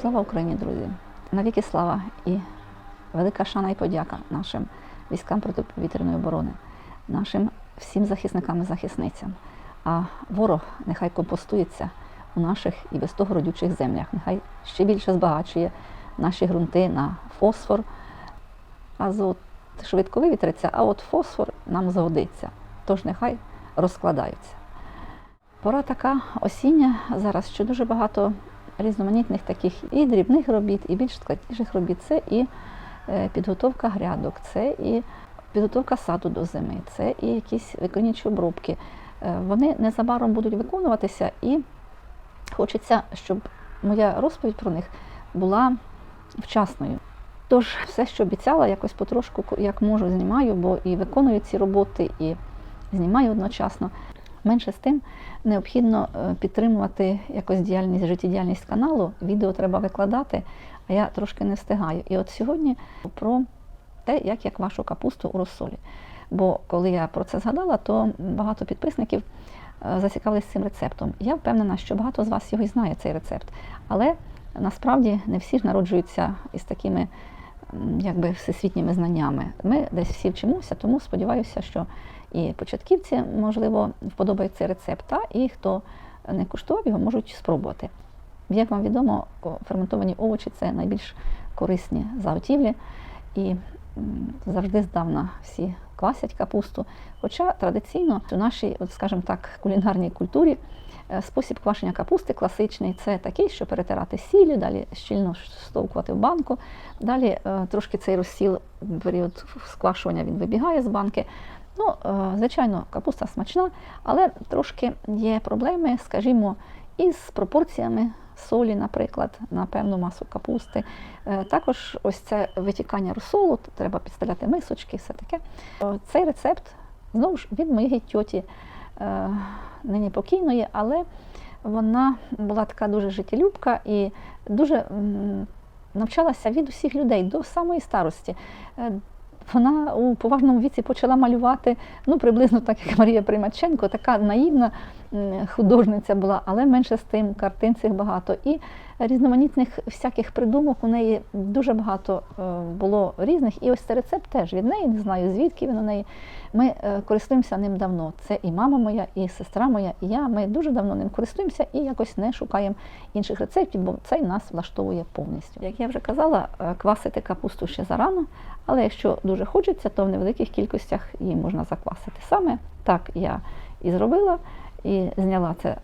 Слава Україні, друзі! Навіки слава і велика шана і подяка нашим військам протиповітряної оборони, нашим всім захисникам і захисницям. А ворог нехай компостується у наших і без того родючих землях. Нехай ще більше збагачує наші ґрунти на фосфор. Азот швидко вивітриться, а от фосфор нам згодиться. Тож нехай розкладаються. Пора така осіння зараз, що дуже багато різноманітних таких і дрібних робіт, і більш складніших робіт. Це і е, підготовка грядок, це і підготовка саду до зими, це і якісь виконічі обробки. Е, Вони незабаром будуть виконуватися, і хочеться, щоб моя розповідь про них була вчасною. Тож все, що обіцяла, якось потрошку, як можу, знімаю, бо і виконую ці роботи, і знімаю одночасно. Менше з тим необхідно е, підтримувати якось діяльність, життєдіяльність каналу. Відео треба викладати, а я трошки не встигаю. І от сьогодні про те, як я квашу капусту у розсолі. Бо коли я про це згадала, то багато підписників е, зацікавились цим рецептом. Я впевнена, що багато з вас його і знає, цей рецепт. Але насправді не всі ж народжуються із такими якби всесвітніми знаннями. Ми десь всі вчимося, тому сподіваюся, що і початківці, можливо, вподобають цей рецепт, та і хто не куштував його, можуть спробувати. Як вам відомо, ферментовані овочі це найбільш корисні заготівлі, і завжди здавна всі квасять капусту. Хоча традиційно у нашій, от, скажімо так, кулінарній культурі е, спосіб квашення капусти класичний це такий, що перетирати сіллю, далі щільно стовкувати в банку. Далі е, трошки цей розсіл в період сквашування він вибігає з банки. Ну, е, звичайно, капуста смачна, але трошки є проблеми, скажімо, із пропорціями солі, наприклад, на певну масу капусти. Е, Також ось це витікання розсолу, треба підставляти мисочки, все таке. Е, Цей рецепт знову ж від моєї тьоті нині покійної, але вона була така дуже життєлюбка і дуже навчалася від усіх людей до самої старості. Вона у поважному віці почала малювати, ну приблизно так як Марія Примаченко, така наївна художниця була, але менше з тим картин цих багато. І різноманітних всяких придумок у неї дуже багато е, було різних. І ось цей рецепт теж від неї, не знаю звідки він у неї. Ми е, користуємося ним давно. Це і мама моя, і сестра моя, і я. Ми дуже давно ним користуємося і якось не шукаємо інших рецептів, бо цей нас влаштовує повністю. Як я вже казала, е, квасити капусту ще зарано, але якщо дуже хочеться, то в невеликих кількостях її можна заквасити. Саме так я і зробила. І зняла це е,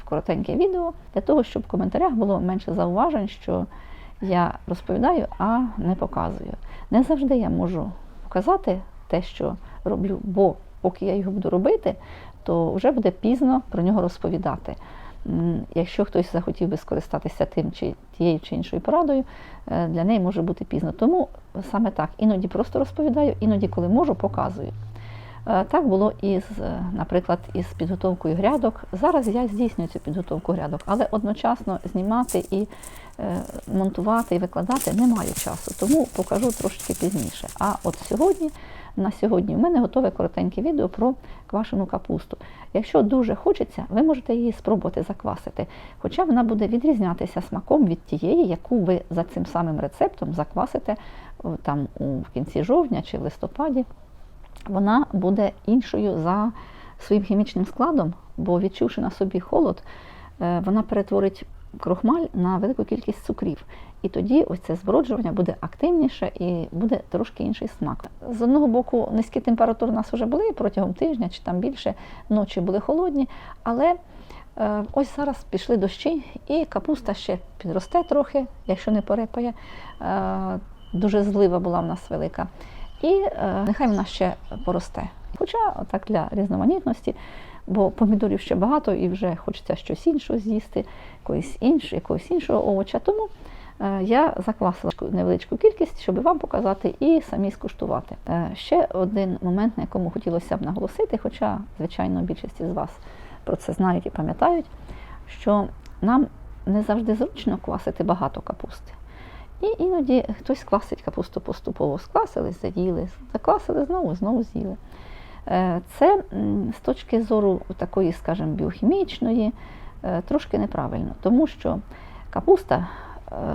в коротеньке відео для того, щоб в коментарях було менше зауважень, що я розповідаю, а не показую. Не завжди я можу показати те, що роблю, бо поки я його буду робити, то вже буде пізно про нього розповідати. Якщо хтось захотів би скористатися тим чи тією чи іншою порадою, е, для неї може бути пізно. Тому саме так, іноді просто розповідаю, іноді, коли можу, показую. Е, Так було і з, е, наприклад, із підготовкою грядок. Зараз я здійснюю цю підготовку грядок, але одночасно знімати і е, монтувати і викладати не маю часу, тому покажу трошки пізніше. А от сьогодні, на сьогодні, в мене готове коротеньке відео про квашену капусту. Якщо дуже хочеться, ви можете її спробувати заквасити, хоча вона буде відрізнятися смаком від тієї, яку ви за цим самим рецептом заквасите там у кінці жовтня чи листопаді вона буде іншою за своїм хімічним складом, бо відчувши на собі холод, е, вона перетворить крохмаль на велику кількість цукрів. І тоді ось це зброджування буде активніше і буде трошки інший смак. З одного боку, низькі температури у нас вже були протягом тижня чи там більше, ночі були холодні, але е, ось зараз пішли дощі, і капуста ще підросте трохи, якщо не порепає. Е, дуже злива була в нас велика. І е, нехай вона ще поросте. Хоча так для різноманітності, бо помідорів ще багато і вже хочеться щось іншого з'їсти, якоїсь інш, якогось іншого овоча. Тому е, я заквасила невеличку кількість, щоб вам показати і самі скуштувати. Е, ще один момент, на якому хотілося б наголосити, хоча, звичайно, більшість з вас про це знають і пам'ятають, що нам не завжди зручно квасити багато капусти. І іноді хтось квасить капусту поступово. Сквасили, заїли, заквасили знову, знову з'їли. Е, Це з точки зору такої, скажімо, біохімічної, е, трошки неправильно, тому що капуста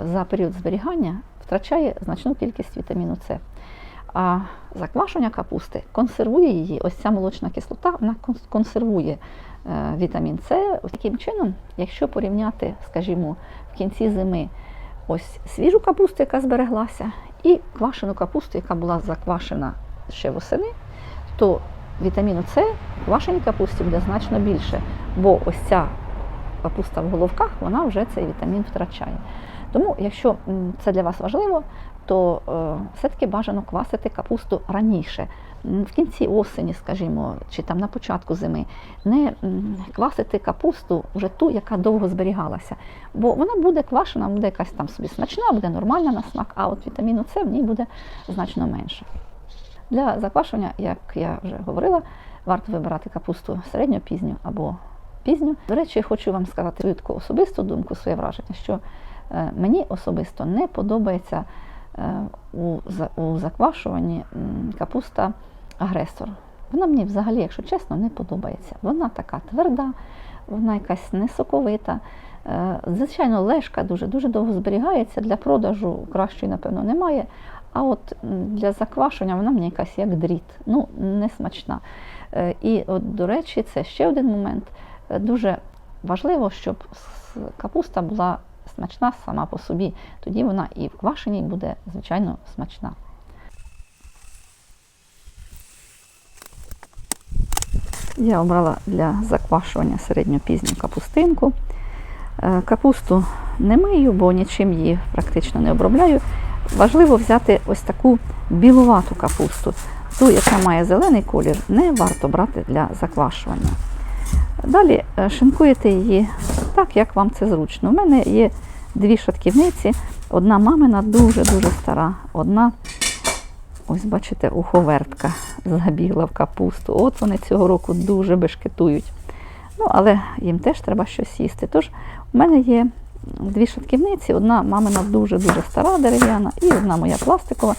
за період зберігання втрачає значну кількість вітаміну С. А заквашення капусти консервує її, ось ця молочна кислота, вона консервує е, вітамін С. Таким чином, якщо порівняти, скажімо, в кінці зими ось свіжу капусту, яка збереглася, і квашену капусту, яка була заквашена ще восени, то вітаміну С в квашеній капусті буде значно більше, бо ось ця капуста в головках, вона вже цей вітамін втрачає. Тому, якщо це для вас важливо, то е, все-таки бажано квасити капусту раніше, в кінці осені, скажімо, чи там на початку зими, не квасити капусту вже ту, яка довго зберігалася. Бо вона буде квашена, буде якась там собі смачна, буде нормальна на смак, а от вітаміну С в ній буде значно менше. Для заквашення, як я вже говорила, варто вибирати капусту середньо-пізню або пізню. До речі, хочу вам сказати таку особисту думку, своє враження, що е, мені особисто не подобається е, у, заквашуванні капуста агресор. Вона мені взагалі, якщо чесно, не подобається. Вона така тверда, вона якась несоковита. Е, Звичайно, лежка дуже дуже довго зберігається. Для продажу кращої, напевно, немає. А от для заквашення вона мені якась як дріт, ну не смачна. Е, І от, до речі, це ще один момент. Е, Дуже важливо, щоб капуста була смачна сама по собі. Тоді вона і в квашеній буде, звичайно, смачна. Я обрала для заквашування середньопізню капустинку. Е, Капусту не мию, бо нічим її практично не обробляю. Важливо взяти ось таку білувату капусту. Ту, яка має зелений колір, не варто брати для заквашування. Далі е, шинкуєте її так, як вам це зручно. У мене є дві шатківниці. Одна мамина дуже-дуже стара, одна, ось бачите, уховертка забігла в капусту. От вони цього року дуже бешкетують. Ну, але їм теж треба щось їсти. Тож у мене є дві шатківниці, одна мамина дуже-дуже стара дерев'яна і одна моя пластикова.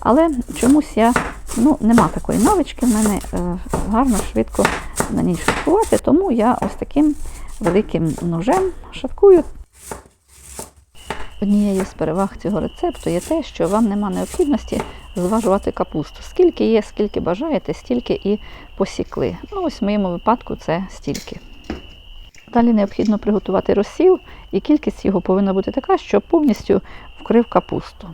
Але чомусь я ну, нема такої навички в мене е, гарно, швидко на ній шаткувати, тому я ось таким великим ножем шаткую. Однією з переваг цього рецепту є те, що вам нема необхідності зважувати капусту. Скільки є, скільки бажаєте, стільки і посікли. Ну, ось в моєму випадку це стільки. Далі необхідно приготувати розсіл, і кількість його повинна бути така, щоб повністю вкрив капусту.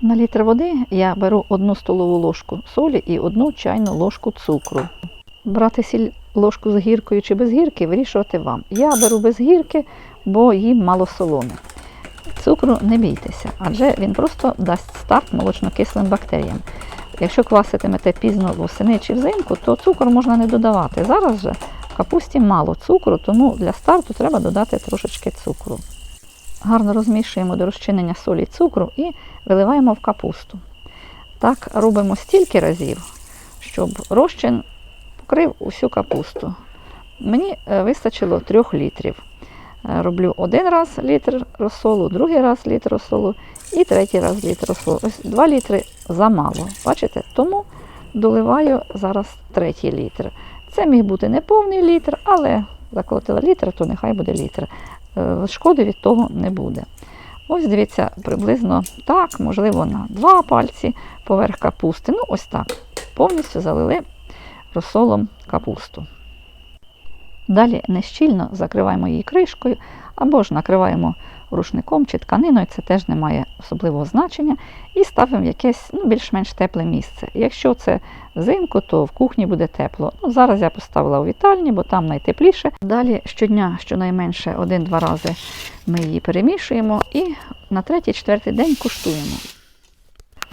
На літр води я беру одну столову ложку солі і одну чайну ложку цукру. Брати сіль ложку з гіркою чи без гірки вирішувати вам. Я беру без гірки, бо їм мало соломи. Цукру не бійтеся, адже він просто дасть старт молочнокислим бактеріям. Якщо кваситимете пізно восени чи взимку, то цукор можна не додавати. Зараз же в капусті мало цукру, тому для старту треба додати трошечки цукру. Гарно розмішуємо до розчинення солі цукру і виливаємо в капусту. Так робимо стільки разів, щоб розчин покрив усю капусту. Мені е, вистачило 3 літрів. Е, Роблю один раз літр розсолу, другий раз літр розсолу і третій раз літр розсолу. Ось 2 літри замало. Бачите? Тому доливаю зараз третій літр. Це міг бути не повний літр, але заколотила літр, то нехай буде літр. Е, Шкоди від того не буде. Ось дивіться, приблизно так, можливо, на два пальці поверх капусти. Ну, ось так. Повністю залили розсолом капусту. Далі нещільно закриваємо її кришкою або ж накриваємо рушником чи тканиною, це теж не має особливого значення, і ставимо в якесь ну, більш-менш тепле місце. Якщо це взимку, то в кухні буде тепло. Ну, зараз я поставила у вітальні, бо там найтепліше. Далі щодня, щонайменше один-два рази ми її перемішуємо і на третій-четвертий день куштуємо.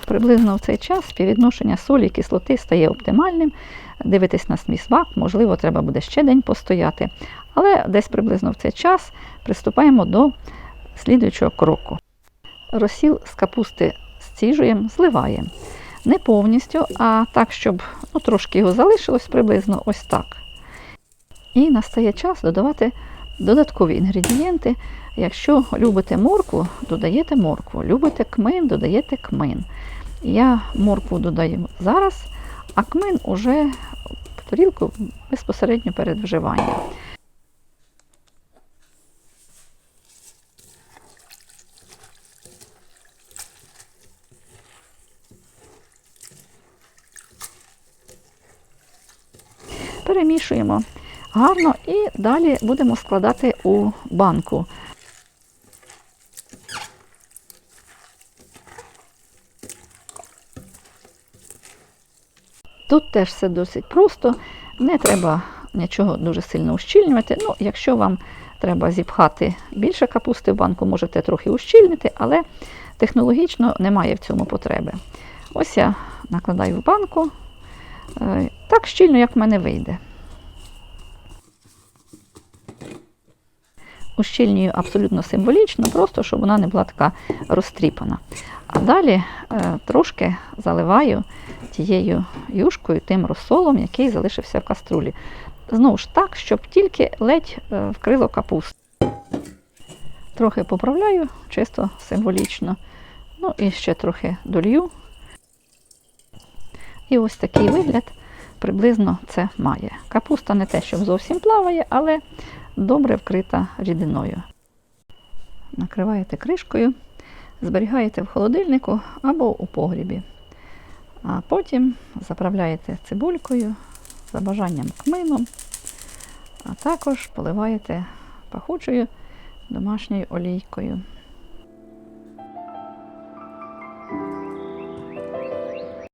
Приблизно в цей час співвідношення солі і кислоти стає оптимальним. Дивитись на свій смак, можливо, треба буде ще день постояти. Але десь приблизно в цей час приступаємо до слідуючого кроку. Розсіл з капусти сціжуємо, зливаємо. Не повністю, а так, щоб ну, трошки його залишилось приблизно ось так. І настає час додавати додаткові інгредієнти. Якщо любите моркву, додаєте моркву. Любите кмин, додаєте кмин. Я моркву додаю зараз, а кмин уже в тарілку безпосередньо перед вживанням. Перемішуємо гарно і далі будемо складати у банку. Тут теж все досить просто, не треба нічого дуже сильно ущільнювати. Ну, якщо вам треба зіпхати більше капусти в банку, можете трохи ущільнити, але технологічно немає в цьому потреби. Ось я накладаю в банку е, так щільно, як в мене вийде. Ущільнюю абсолютно символічно, просто щоб вона не була така розтріпана. А далі е, трошки заливаю тією юшкою, тим розсолом, який залишився в каструлі. Знову ж так, щоб тільки ледь е, вкрило капусту. Трохи поправляю, чисто символічно. Ну і ще трохи долью. І ось такий вигляд приблизно це має. Капуста не те, щоб зовсім плаває, але добре вкрита рідиною. Накриваєте кришкою, зберігаєте в холодильнику або у погрібі. А потім заправляєте цибулькою, за бажанням кмином, а також поливаєте пахучою домашньою олійкою.